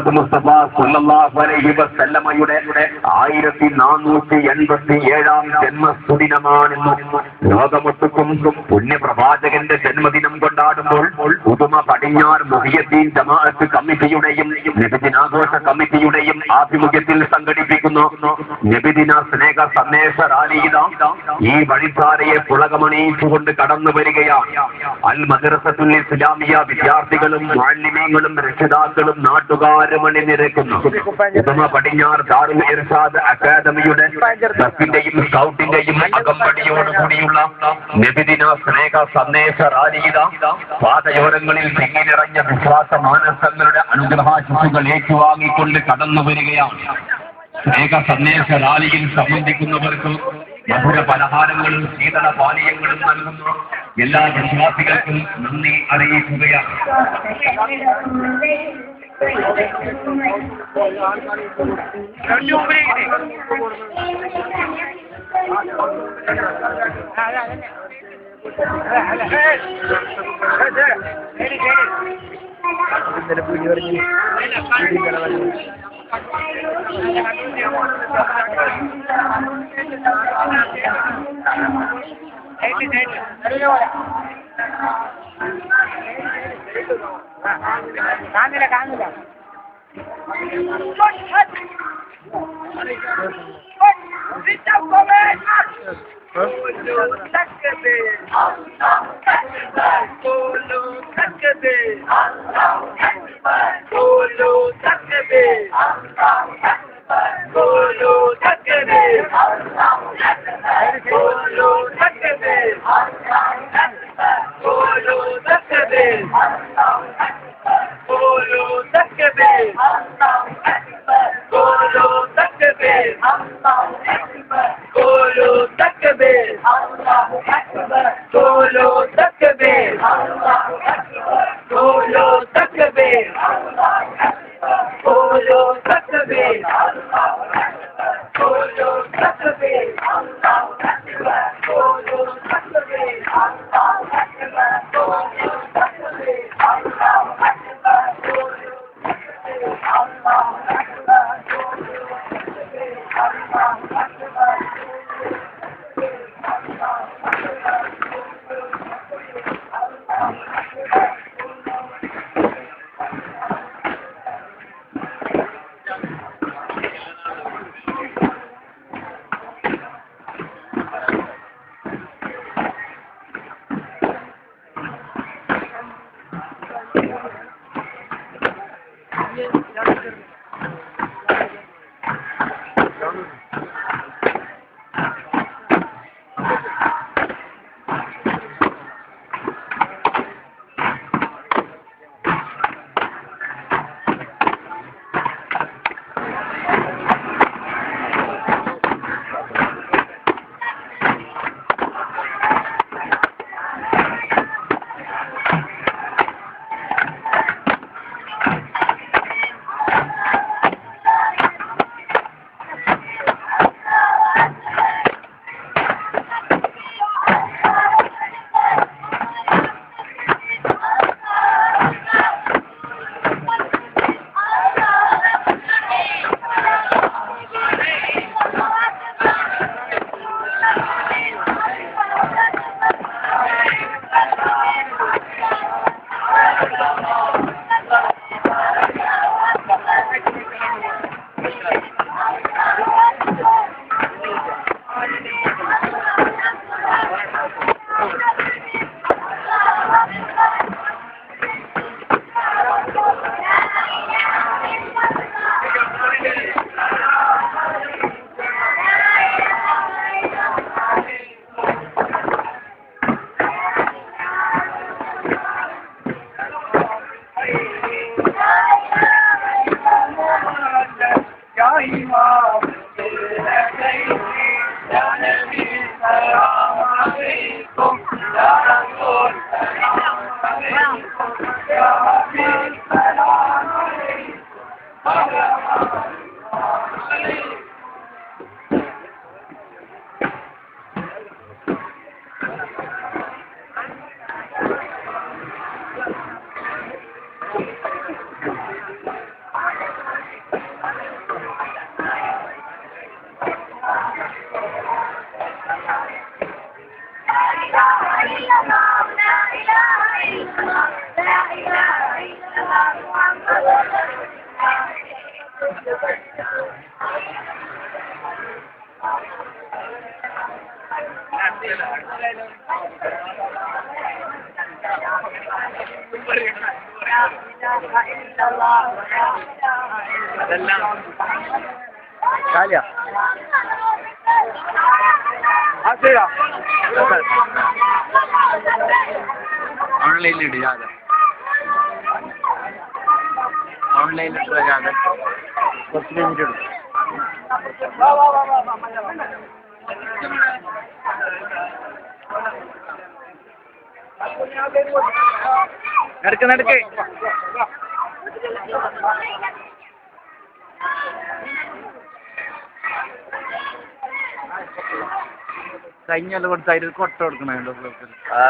മുഹമ്മദ് മുസ്തഫ സല്ലല്ലാഹു അലൈഹി വസല്ലമയുടെ ആയിരത്തി നാനൂറ്റി എൺപത്തി ഏഴാം ജന്മസുദിനമാണെന്ന് ലോകമൊട്ടുക്കും പുണ്യപ്രവാചകന്റെ ജന്മദിനം കൊണ്ടാടുമ്പോൾ പുതുമ പടിഞ്ഞാർ മുഹിയദ്ദീൻ ജമാഅത്ത് കമ്മിറ്റിയുടെയും നബിദിനാഘോഷ കമ്മിറ്റിയുടെയും ആഭിമുഖ്യത്തിൽ സംഘടിപ്പിക്കുന്നു. നബിദിന സ്നേഹ സന്ദേശ റാലിയിത ഈ വഴിധാരയെ പുളകമണിയിച്ചുകൊണ്ട് കടന്നു വരികയാണ്. അൽ മദ്രസത്തുൽ ഇസ്ലാമിയ വിദ്യാർത്ഥികളും മാലിന്യങ്ങളും രക്ഷിതാക്കളും നാട്ടുകാരും അണിനിരക്കുന്നു ഉത്തമ പടിഞ്ഞാർ ദാറുൽ ഇർഷാദ് അക്കാദമിയുടെ ബസിന്റെയും സ്കൗട്ടിന്റെയും അകമ്പടിയോടുകൂടിയുള്ള നബിദിന സ്നേഹ സന്ദേശ റാലിയിത പാതയോരങ്ങളിൽ നിറഞ്ഞ വിശ്വാസ മാനസങ്ങളുടെ അനുഗ്രഹാശിസുകൾ ഏറ്റുവാങ്ങിക്കൊണ്ട് കടന്നു വരികയാണ്. സ്നേഹ സന്ദേശ റാലിയിൽ സംബന്ധിക്കുന്നവർക്ക് മധുര പലഹാരങ്ങളും ശീതള പാനീയങ്ങളും നൽകുന്ന. എല്ലാ വിശ്വാസികൾക്കും നന്ദി അറിയിക്കുകയാണ്. காமில காமில Sit up, come on! Bolo, that's the best. اللہ اکبر کو لوں تکبیر اللہ اکبر کو یوں تکبیر اللہ Amém. அதெல்லாம் காலியா ஆசிரா ஆன்லைன் இடியாத ऑनलाइन ट्राई ज्यादा फर्स्ट लिमिटेड वाह वाह वाह वाह मजा നടക്ക് നടക്ക്. കഴിഞ്ഞ കൊടുത്തായിരുന്നു കൊട്ട കൊടുക്കണല്ലോ